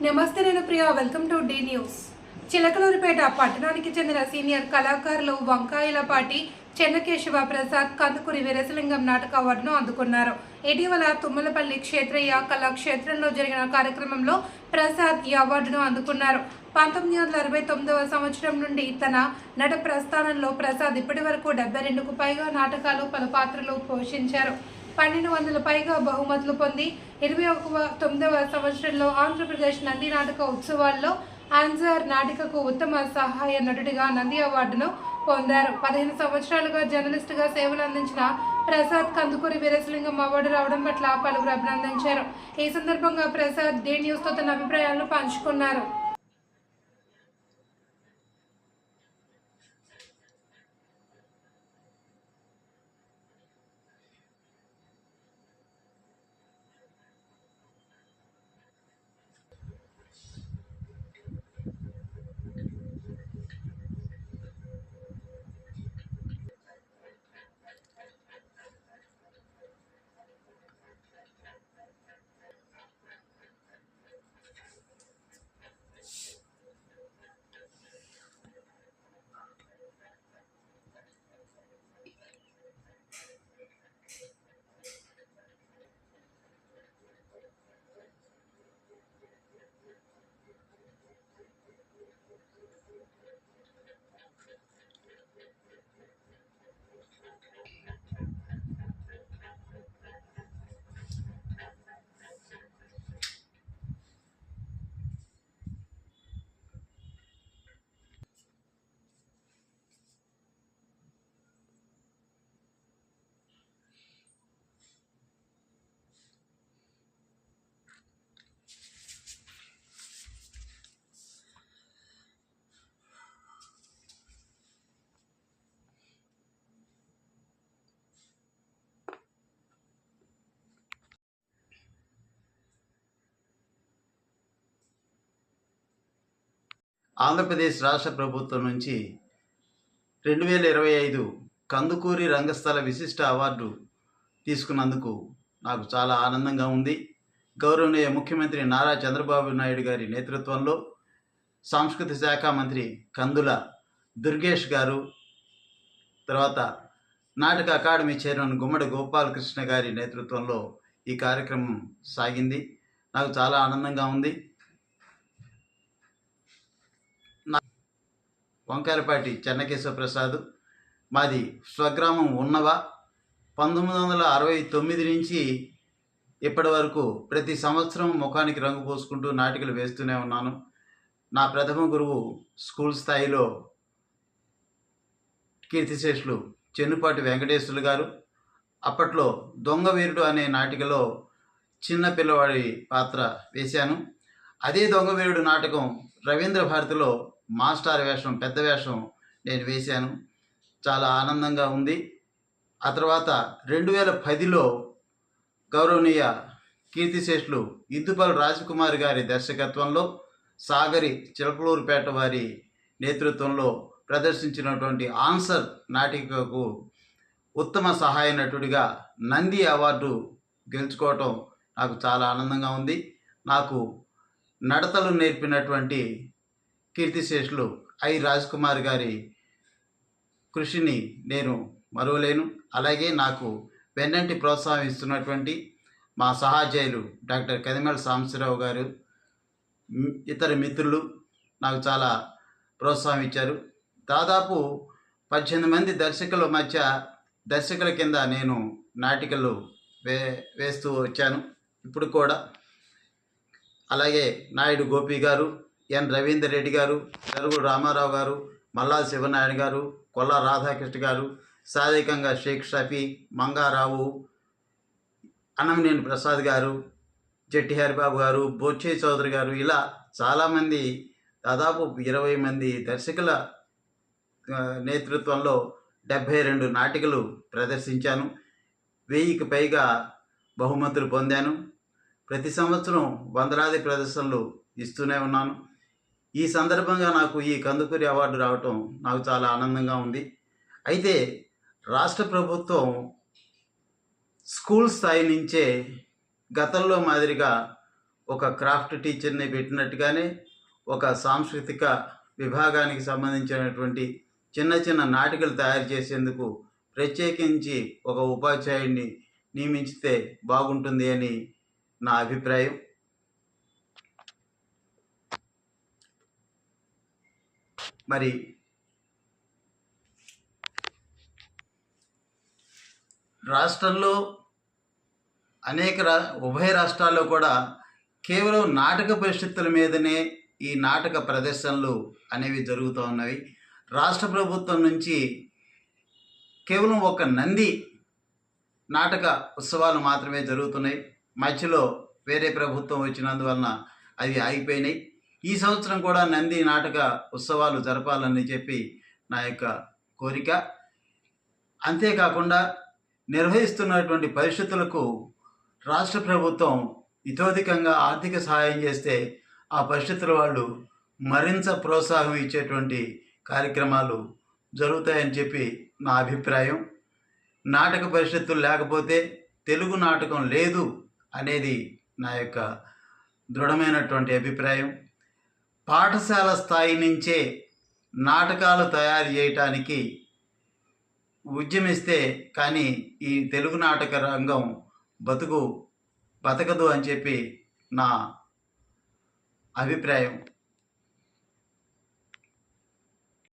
నమస్తే నేను Priya welcome to the news Chilakaluripeta పట్టణానికి చెందిన సీనియర్ కళాకారులు వంకాయలపాటి చెన్నకేశవ ప్రసాద్ కందుకూరి వీరసలింగం నాటక అవార్డును అందుకున్నారు. ఇటీవల తుమ్మలపల్లి క్షేత్రయ్య కళాక్షేత్రంలో జరిగిన కార్యక్రమంలో ప్రసాద్ ఈ అవార్డును అందుకున్నారు. పంతొమ్మిది వందల అరవై తొమ్మిదవ సంవత్సరం నుండి తన నట ప్రస్థానంలో ప్రసాద్ ఇప్పటి వరకు డెబ్బై రెండుకు పైగా నాటకాలు పలు పాత్రలు పోషించారు. పన్నెండు వందల పైగా బహుమతులు పొంది ఇరవై ఒక తొమ్మిదవ సంవత్సరంలో ఆంధ్రప్రదేశ్ నంది నాటక ఉత్సవాల్లో ఆన్సర్ నాటికకు ఉత్తమ సహాయ నటుడిగా నంది అవార్డును పొందారు. పదిహేను సంవత్సరాలుగా జర్నలిస్టుగా సేవలు అందించిన ప్రసాద్ కందుకూరి వీరసలింగం అవార్డు రావడం పట్ల పలువురు అభినందించారు. ఈ సందర్భంగా ప్రసాద్ డి న్యూస్తో తన అభిప్రాయాలను పంచుకున్నారు. ఆంధ్రప్రదేశ్ రాష్ట్ర ప్రభుత్వం నుంచి రెండు వేల ఇరవై ఐదు కందుకూరి రంగస్థల విశిష్ట అవార్డు తీసుకున్నందుకు నాకు చాలా ఆనందంగా ఉంది. గౌరవనీయ ముఖ్యమంత్రి నారా చంద్రబాబు నాయుడు గారి నేతృత్వంలో సాంస్కృతిక శాఖ మంత్రి కందుల దుర్గేష్ గారు తర్వాత నాటక అకాడమీ చైర్మన్ గుమ్మడి గోపాలకృష్ణ గారి నేతృత్వంలో ఈ కార్యక్రమం సాగింది. నాకు చాలా ఆనందంగా ఉంది. వంకాయలపాటి చెన్నకేశవ ప్రసాద్ మాది స్వగ్రామం ఉన్నవ. పంతొమ్మిది వందల అరవై తొమ్మిది నుంచి ఇప్పటి వరకు ప్రతి సంవత్సరం ముఖానికి రంగు పోసుకుంటూ నాటికలు వేస్తూనే ఉన్నాను. నా ప్రథమ గురువు స్కూల్ స్థాయిలో కీర్తిశేషులు చెన్నుపాటి వెంకటేశ్వర్లు గారు. అప్పట్లో దొంగ వీరుడు అనే నాటికలో చిన్న పిల్లవాడి పాత్ర వేశాను. అదే దొంగ వీరుడు నాటకం రవీంద్ర భారతిలో మాస్టార్ వేషం పెద్ద వేషం నేను వేశాను. చాలా ఆనందంగా ఉంది. ఆ తర్వాత రెండు వేల పదిలో గౌరవనీయ కీర్తిశేషులు ఇద్దుపల్లి రాజకుమారి గారి దర్శకత్వంలో సాగరి చిలకలూరుపేట వారి నేతృత్వంలో ప్రదర్శించినటువంటి ఆన్సర్ నాటికకు ఉత్తమ సహాయ నటుడిగా నంది అవార్డు గెలుచుకోవటం నాకు చాలా ఆనందంగా ఉంది. నాకు నడతలు నేర్పినటువంటి కీర్తిశేషులు ఐ కుమార్ గారి కృషిని నేను మరువలేను. అలాగే నాకు వెన్నంటి ప్రోత్సాహం ఇస్తున్నటువంటి మా సహాధ్యాయులు డాక్టర్ కదిమల సాంబశివరావు గారు ఇతర మిత్రులు నాకు చాలా ప్రోత్సాహం ఇచ్చారు. దాదాపు పద్దెనిమిది మంది దర్శకుల మధ్య దర్శకుల కింద నేను నాటికలు వే వేస్తూ వచ్చాను. ఇప్పుడు కూడా అలాగే నాయుడు గోపి గారు ఎన్ రవీందర్ రెడ్డి గారు చెరుగు రామారావు గారు మల్లా శివనారాయణ గారు కొల్లా రాధాకృష్ణ గారు సాధికంగా షేక్ షఫీ మంగారావు అన్నమనేని ప్రసాద్ గారు జట్టి హరిబాబు గారు బొచ్చే చౌదరి గారు ఇలా చాలామంది దాదాపు ఇరవై మంది దర్శకుల నేతృత్వంలో డెబ్భై రెండు నాటికలు ప్రదర్శించాను. వెయ్యికి పైగా బహుమతులు పొందాను. ప్రతి సంవత్సరం వందలాది ప్రదర్శనలు ఇస్తూనే ఉన్నాను. ఈ సందర్భంగా నాకు ఈ కందుకూరి అవార్డు రావటం నాకు చాలా ఆనందంగా ఉంది. అయితే రాష్ట్ర ప్రభుత్వం స్కూల్ స్థాయి నుంచే గతంలో మాదిరిగా ఒక క్రాఫ్ట్ టీచర్ని పెట్టినట్టుగానే ఒక సాంస్కృతిక విభాగానికి సంబంధించినటువంటి చిన్న చిన్న నాటికలు తయారు చేసేందుకు ప్రత్యేకించి ఒక ఉపాధ్యాయుడిని నియమించితే బాగుంటుంది అని నా అభిప్రాయం. మరి రాష్ట్రంలో అనేక రా ఉభయ రాష్ట్రాల్లో కూడా కేవలం నాటక పరిస్థితుల మీదనే ఈ నాటక ప్రదర్శనలు అనేవి జరుగుతూ ఉన్నవి. రాష్ట్ర ప్రభుత్వం నుంచి కేవలం ఒక నంది నాటక ఉత్సవాలు మాత్రమే జరుగుతున్నాయి. మధ్యలో వేరే ప్రభుత్వం వచ్చినందువలన అవి ఆగిపోయినాయి. ఈ సంవత్సరం కూడా నంది నాటక ఉత్సవాలు జరపాలని చెప్పి నా యొక్క కోరిక. అంతేకాకుండా నిర్వహిస్తున్నటువంటి పరిస్థితులకు రాష్ట్ర ప్రభుత్వం ఇతోధికంగా ఆర్థిక సహాయం చేస్తే ఆ పరిస్థితుల వాళ్ళు మరింత ప్రోత్సాహం ఇచ్చేటువంటి కార్యక్రమాలు జరుగుతాయని చెప్పి నా అభిప్రాయం. నాటక పరిస్థితులు లేకపోతే తెలుగు నాటకం లేదు అనేది నా యొక్క దృఢమైనటువంటి అభిప్రాయం. పాఠశాల స్థాయి నుంచే నాటకాలు తయారు చేయటానికి ఉద్యమిస్తే కానీ ఈ తెలుగు నాటక రంగం బతుకు బతకదు అని చెప్పి నా అభిప్రాయం.